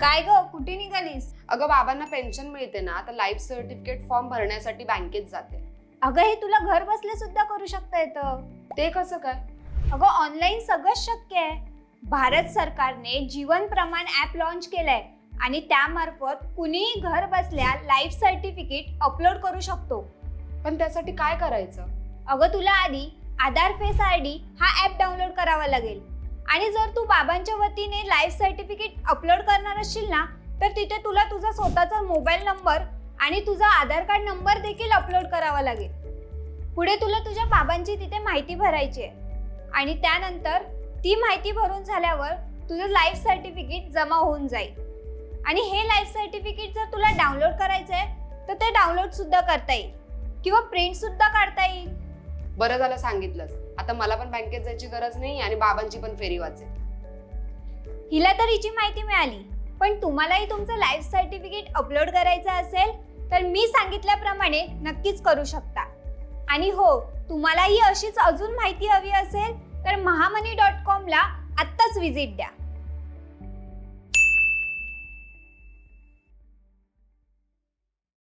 काय ग? कुठे निघालीस? अगं बाबांना पेन्शन मिळते ना तर लाईफ सर्टिफिकेट फॉर्म भरण्यासाठी बँकेत जाते. अगं हे तुला घर बसल्या सुद्धा करू शकता येतं. ते कसं काय? अगं ऑनलाईन सगळंच शक्य आहे. भारत सरकारने जीवन प्रमाण ऍप लॉन्च केलंय आणि त्यामार्फत कुणीही घर बसल्या लाईफ सर्टिफिकेट अपलोड करू शकतो. पण त्यासाठी काय करायचं? अगं तुला आधी आधार फेस आय डी हा ॲप डाउनलोड करावा लागेल. आणि जर तू बाबांच्या वतीने लाईफ सर्टिफिकेट अपलोड करणार असशील ना तर तिथे तुला तुझा स्वतःचा मोबाईल नंबर आणि तुझा आधार कार्ड नंबर देखील अपलोड करावा लागेल. पुढे तुला तुझ्या बाबांची तिथे माहिती भरायची आहे. आणि त्यानंतर ती माहिती भरून झाल्यावर तुझं लाईफ सर्टिफिकेट जमा होऊन जाईल. आणि हे लाईफ सर्टिफिकेट जर तुला डाउनलोड करायचं आहे तर ते डाउनलोड सुद्धा करता येईल. किंवा प्रिंट सुद्धा काढता येईल. बरं झालं सांगितलंस. आता मला पण बँकेत जायची गरज नाही आणि बाबांची पण फेरी वाचेल. हिला तर हिची माहिती मिळाली. पण तुम्हालाही तुमचं लाईफ सर्टिफिकेट अपलोड करायचं असेल तर मी सांगितल्याप्रमाणे नक्कीच करू शकता. आणि हो तुम्हालाही अशीच अजून माहिती हवी असेल तर महामनी डॉट कॉमला आत्ताच व्हिजिट द्या.